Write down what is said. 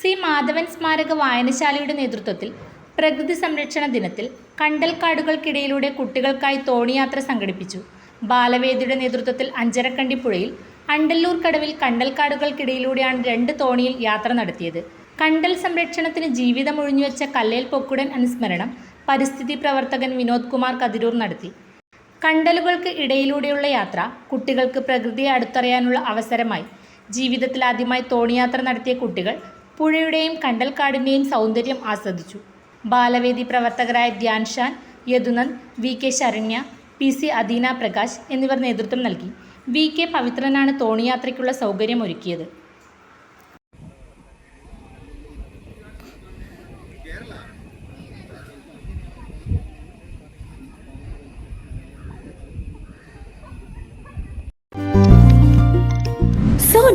C Madhavan സ്മാരക വായനശാലയുടെ നേതൃത്വത്തിൽ പ്രകൃതി സംരക്ഷണ ദിനത്തിൽ കണ്ടൽക്കാടുകൾക്കിടയിലൂടെ കുട്ടികൾക്കായി തോണിയാത്ര സംഘടിപ്പിച്ചു. ബാലവേദിയുടെ നേതൃത്വത്തിൽ അഞ്ചരക്കണ്ടിപ്പുഴയിൽ അണ്ടല്ലൂർ കടവിൽ കണ്ടൽക്കാടുകൾക്കിടയിലൂടെയാണ് രണ്ട് തോണിയിൽ യാത്ര നടത്തിയത്. കണ്ടൽ സംരക്ഷണത്തിന് ജീവിതം ഒഴിഞ്ഞുവെച്ച കല്ലേൽ പൊക്കുടൻ അനുസ്മരണം പരിസ്ഥിതി പ്രവർത്തകൻ വിനോദ് കുമാർ കതിരൂർ നടത്തി. കണ്ടലുകൾക്ക് ഇടയിലൂടെയുള്ള യാത്ര കുട്ടികൾക്ക് പ്രകൃതിയെ അടുത്തറിയാനുള്ള അവസരമായി. ജീവിതത്തിൽ ആദ്യമായി തോണിയാത്ര നടത്തിയ കുട്ടികൾ പുഴയുടെയും കണ്ടൽക്കാടിന്റെയും സൗന്ദര്യം ആസ്വദിച്ചു. ബാലവേദി പ്രവർത്തകരായ Dhyanshan Yadunand V K Saranya P C Adeena Prakash എന്നിവർ നേതൃത്വം നൽകി. വി കെ പവിത്രനാണ് തോണിയാത്രയ്ക്കുള്ള സൗകര്യം ഒരുക്കിയത്